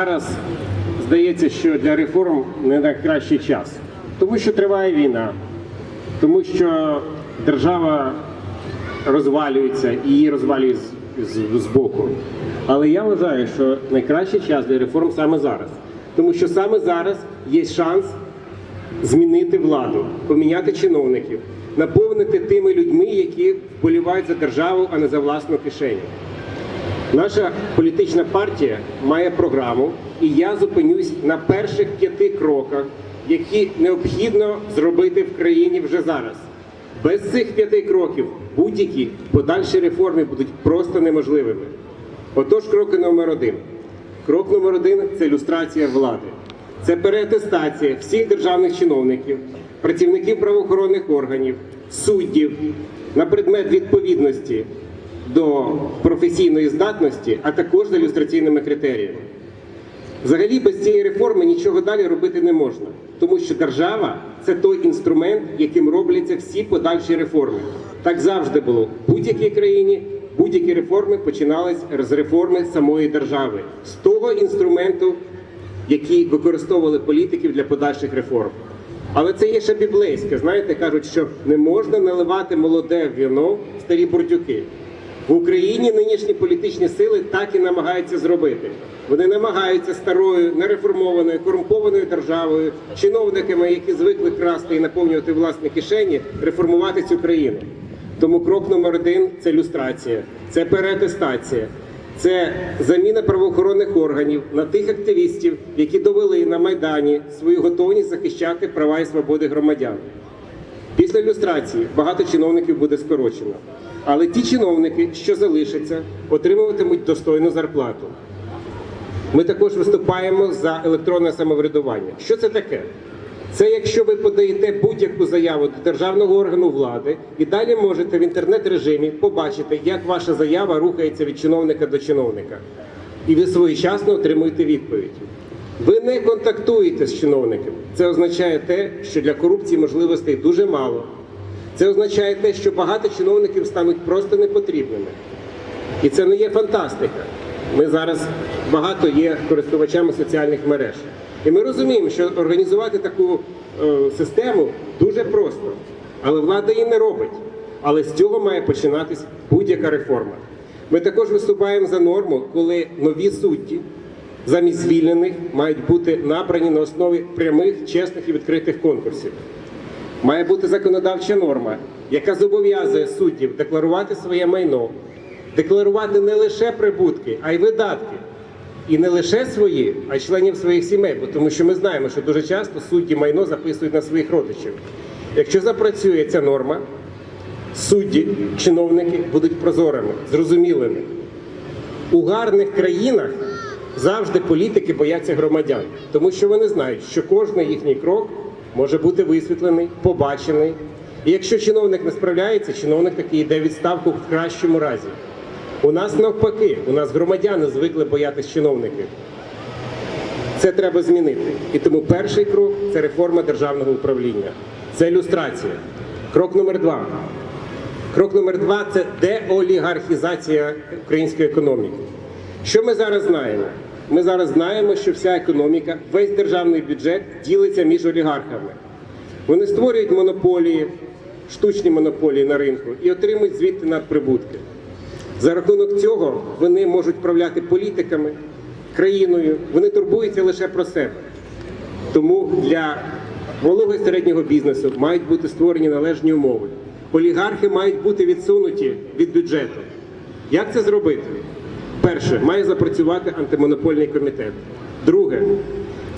Зараз здається, що для реформ не найкращий час, тому що триває війна, тому що держава розвалюється і її з, з боку. Але я вважаю, що найкращий час для реформ саме зараз, тому що саме зараз є шанс змінити владу, поміняти чиновників, наповнити тими людьми, які вболівають за державу, а не за власну кишеню. Наша політична партія має програму, і я зупинюсь на перших п'яти кроках, які необхідно зробити в країні вже зараз. Без цих п'яти кроків будь-які подальші реформи будуть просто неможливими. Отож, кроки номер один. Крок номер один це люстрація влади. Це переатестація всіх державних чиновників, працівників правоохоронних органів, суддів на предмет відповідності до професійної здатності, а також за люстраційними критеріями. Взагалі без цієї реформи нічого далі робити не можна, тому що держава це той інструмент, яким робляться всі подальші реформи. Так завжди було в будь-якій країні. Будь-які реформи починались з реформи самої держави, з того інструменту, який використовували політиків для подальших реформ. Але це є ще біблейське. Знаєте, кажуть, що не можна наливати молоде віно в старі бурдюки. В Україні нинішні політичні сили так і намагаються зробити. Вони намагаються старою, нереформованою, корумпованою державою, чиновниками, які звикли красти і наповнювати власні кишені, реформувати цю країну. Тому крок номер один це люстрація, це переатестація, це заміна правоохоронних органів на тих активістів, які довели на майдані свою готовність захищати права і свободи громадян. Після люстрації багато чиновників буде скорочено. Але ті чиновники, що залишаться, отримуватимуть достойну зарплату. Ми також виступаємо за електронне самоврядування. Що це таке? Це якщо ви подаєте будь-яку заяву до державного органу влади і далі можете в інтернет-режимі побачити, як ваша заява рухається від чиновника до чиновника. І ви своєчасно отримуєте відповідь. Ви не контактуєте з чиновником. Це означає те, що для корупції можливостей дуже мало. Це означає те, що багато чиновників стануть просто непотрібними. І це не є фантастика. Ми зараз багато є користувачами соціальних мереж. І ми розуміємо, що організувати таку е, систему дуже просто. Але влада її не робить. Але з цього має починатись будь-яка реформа. Ми також виступаємо за норму, коли нові судді замість звільнених мають бути набрані на основі прямих, чесних і відкритих конкурсів. Має бути законодавча норма, яка зобов'язує суддів декларувати своє майно, декларувати не лише прибутки, а й видатки. І не лише свої, а й членів своїх сімей, бо тому що ми знаємо, що дуже часто судді майно записують на своїх родичів. Якщо запрацює ця норма, судді, чиновники будуть прозорими, зрозумілими. У гарних країнах завжди політики бояться громадян, тому що вони знають, що кожен їхній крок може бути висвітлений, побачений. І якщо чиновник не справляється, чиновник такий йде відставку в кращому разі. У нас навпаки, у нас громадяни звикли боятися чиновників. Це треба змінити. І тому перший крок це реформа державного управління, це люстрація. Крок номер два. Крок номер два це деолігархізація української економіки. Що ми зараз знаємо? Ми зараз знаємо, що вся економіка, весь державний бюджет ділиться між олігархами. Вони створюють монополії, штучні монополії на ринку і отримують звідти надприбутки. За рахунок цього вони можуть правляти політиками, країною, вони турбуються лише про себе. Тому для малого і середнього бізнесу мають бути створені належні умови. Олігархи мають бути відсунуті від бюджету. Як це зробити? Перше, має запрацювати антимонопольний комітет. Друге,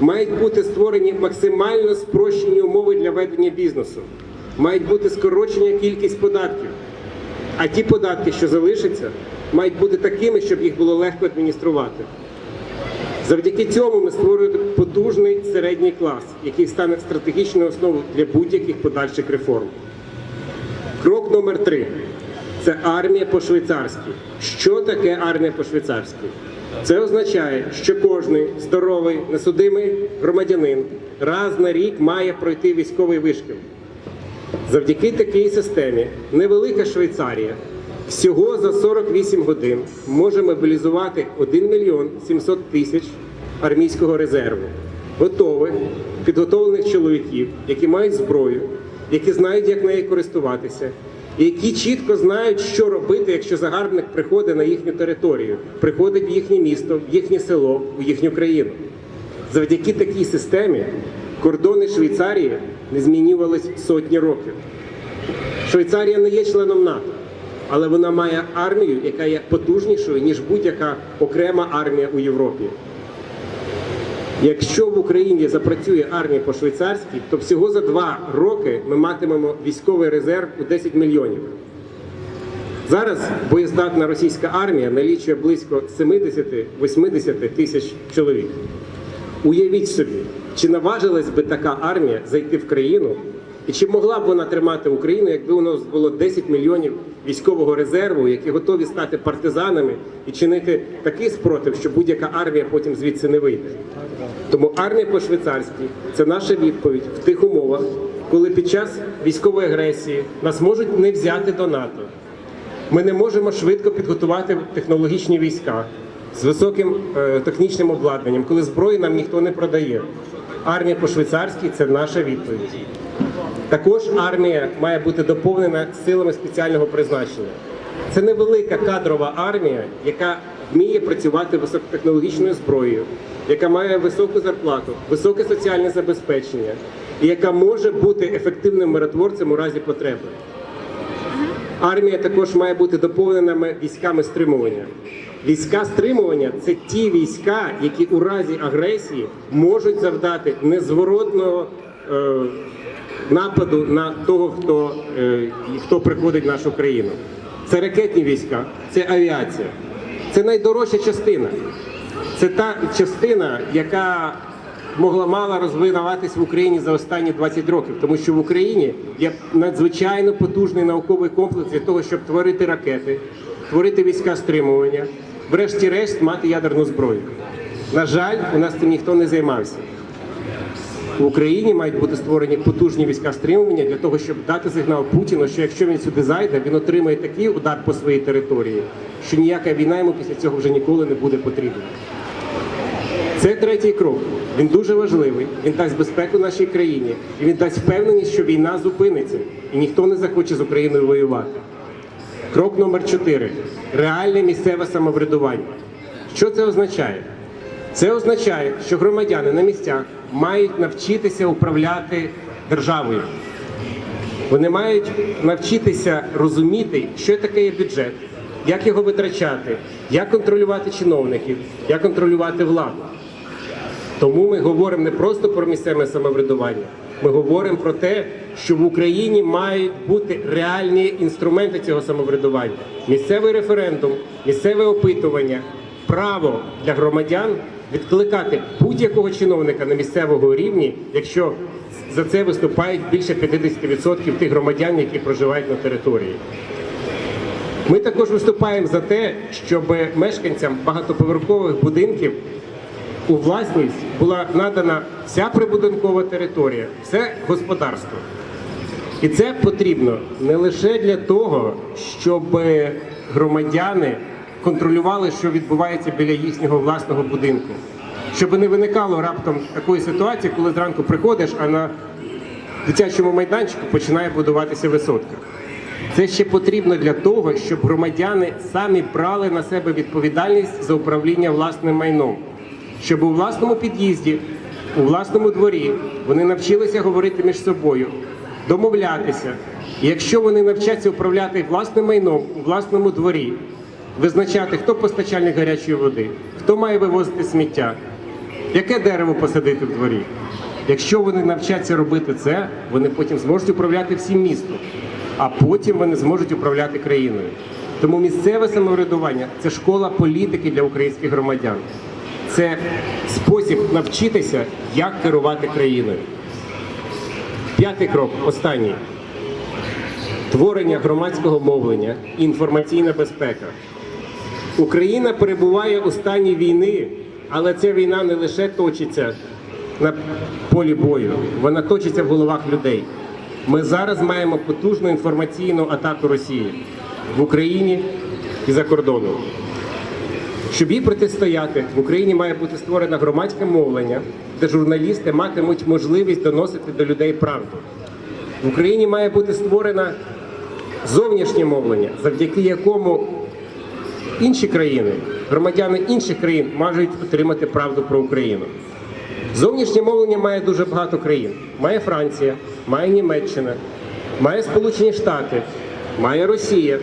мають бути створені максимально спрощені умови для ведення бізнесу. Мають бути скорочення кількість податків. А ті податки, що залишаться, мають бути такими, щоб їх було легко адмініструвати. Завдяки цьому ми створюємо потужний середній клас, який стане стратегічною основою для будь-яких подальших реформ. Крок номер три це армія по-швейцарськи. Що таке армія по-швейцарськи? Це означає, що кожний здоровий, несудимий громадянин раз на рік має пройти військовий вишкіл. Завдяки такій системі невелика Швейцарія всього за 48 годин може мобілізувати 1 мільйон 700 тисяч армійського резерву, готових, підготовлених чоловіків, які мають зброю, які знають, як нею користуватися, які чітко знають, що робити, якщо загарбник приходить на їхню територію, приходить в їхнє місто, в їхнє село, в їхню країну. Завдяки такій системі кордони Швейцарії не змінювались сотні років. Швейцарія не є членом НАТО, але вона має армію, яка є потужнішою, ніж будь-яка окрема армія у Європі. Якщо в Україні запрацює армія по-швейцарськи, то всього за два роки ми матимемо військовий резерв у 10 мільйонів. Зараз боєздатна російська армія налічує близько 70-80 тисяч чоловік. Уявіть собі, чи наважилась би така армія зайти в країну, і чи могла б вона тримати Україну, якби у нас було 10 мільйонів військового резерву, які готові стати партизанами і чинити такий спротив, що будь-яка армія потім звідси не вийде. Тому армія по-швейцарськи це наша відповідь в тих умовах, коли під час військової агресії нас можуть не взяти до НАТО. Ми не можемо швидко підготувати технологічні війська з високим е, технічним обладнанням, коли зброї нам ніхто не продає. Армія по-швейцарськи це наша відповідь. Також армія має бути доповнена силами спеціального призначення. Це невелика кадрова армія, яка вміє працювати високотехнологічною зброєю, яка має високу зарплату, високе соціальне забезпечення і яка може бути ефективним миротворцем у разі потреби. Армія також має бути доповнена військами стримування. Війська стримування це ті війська, які у разі агресії можуть завдати незворотного е, нападу на того, хто, е, хто приходить в нашу країну. Це ракетні війська, це авіація, це найдорожча частина. Це та частина, яка могла мала розвинуватись в Україні за останні 20 років, тому що в Україні є надзвичайно потужний науковий комплекс для того, щоб творити ракети, творити війська стримування, врешті-решт мати ядерну зброю. На жаль, у нас цим ніхто не займався. В Україні мають бути створені потужні війська стримування для того, щоб дати сигнал Путіну, що якщо він сюди зайде, він отримає такий удар по своїй території, що ніяка війна йому після цього вже ніколи не буде потрібна. Це третій крок. Він дуже важливий. Він дасть безпеку нашій країні, і він дасть впевненість, що війна зупиниться, і ніхто не захоче з Україною воювати. Крок номер 4 реальне місцеве самоврядування. Що це означає? Це означає, що громадяни на місцях мають навчитися управляти державою. Вони мають навчитися розуміти, що таке є бюджет, як його витрачати, як контролювати чиновників, як контролювати владу. Тому ми говоримо не просто про місцеве самоврядування, ми говоримо про те, що в Україні мають бути реальні інструменти цього самоврядування: місцевий референдум, місцеве опитування, право для громадян відкликати будь-якого чиновника на місцевому рівні, якщо за це виступають більше 50% тих громадян, які проживають на території. Ми також виступаємо за те, щоб мешканцям багатоповерхових будинків у власність була надана вся прибудинкова територія, все господарство. І це потрібно не лише для того, щоб громадяни контролювали, що відбувається біля їхнього власного будинку, щоб не виникало раптом такої ситуації, коли зранку приходиш, а на дитячому майданчику починає будуватися висотка. Це ще потрібно для того, щоб громадяни самі брали на себе відповідальність за управління власним майном, щоб у власному під'їзді, у власному дворі вони навчилися говорити між собою, домовлятися. І якщо вони навчаться управляти власним майном у власному дворі, визначати, хто постачальник гарячої води, хто має вивозити сміття, яке дерево посадити в дворі. Якщо вони навчаться робити це, вони потім зможуть управляти всім містом, а потім вони зможуть управляти країною. Тому місцеве самоврядування це школа політики для українських громадян. Це спосіб навчитися, як керувати країною. П'ятий крок, останній. Творення громадського мовлення, і інформаційна безпека. Україна перебуває у стані війни, але ця війна не лише точиться на полі бою, вона точиться в головах людей. Ми зараз маємо потужну інформаційну атаку Росії в Україні і за кордоном. Щоб їй протистояти, в Україні має бути створено громадське мовлення, де журналісти матимуть можливість доносити до людей правду. В Україні має бути створено зовнішнє мовлення, завдяки якому інші країни, громадяни інших країн можуть отримати правду про Україну. Зовнішнє мовлення має дуже багато країн. Має Франція, має Німеччина, має Сполучені Штати, має Росія.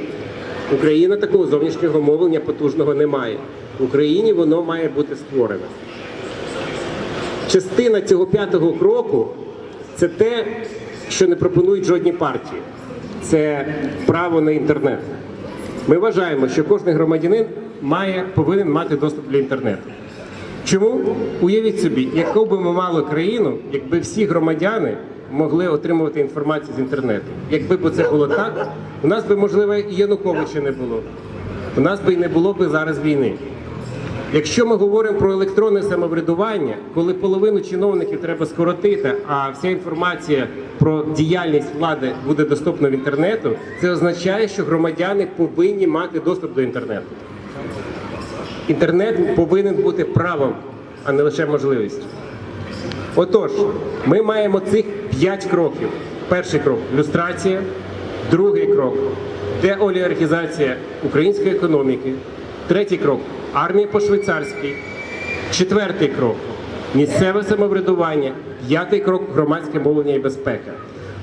Україна такого зовнішнього мовлення потужного не має. В Україні воно має бути створене. Частина цього п'ятого кроку це те, що не пропонують жодні партії. Це право на інтернет. Ми вважаємо, що кожен громадянин має, повинен мати доступ до інтернету. Чому? Уявіть собі, яку би ми мали країну, якби всі громадяни могли отримувати інформацію з інтернету. Якби б це було так, у нас би, можливо, і Януковича не було. У нас би і не було б зараз війни. Якщо ми говоримо про електронне самоврядування, коли половину чиновників треба скоротити, а вся інформація про діяльність влади буде доступна в інтернету, це означає, що громадяни повинні мати доступ до інтернету. Інтернет повинен бути правом, а не лише можливістю. Отож, ми маємо цих п'ять кроків. Перший крок люстрація, другий крок деолігархізація української економіки, третій крок армія по швейцарськи, четвертий крок місцеве самоврядування, п'ятий крок громадське мовлення і безпека.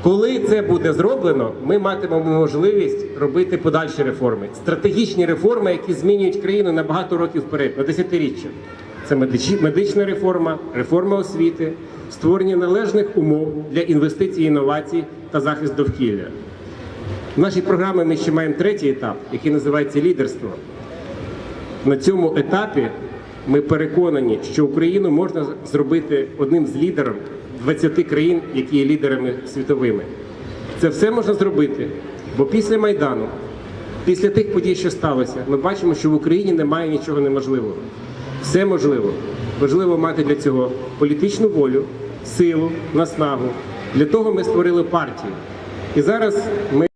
Коли це буде зроблено, ми матимемо можливість робити подальші реформи, стратегічні реформи, які змінюють країну на багато років вперед, на десятиріччя. Це медична реформа, реформа освіти, створення належних умов для інвестицій, інновацій та захист довкілля. В нашій програмі ми ще маємо третій етап, який називається лідерство. На цьому етапі ми переконані, що Україну можна зробити одним з лідерів 20 країн, які є лідерами світовими. Це все можна зробити, бо після Майдану, після тих подій, що сталося, ми бачимо, що в Україні немає нічого неможливого. Все можливо. Важливо мати для цього політичну волю, силу, наснагу. Для того ми створили партію. І зараз ми.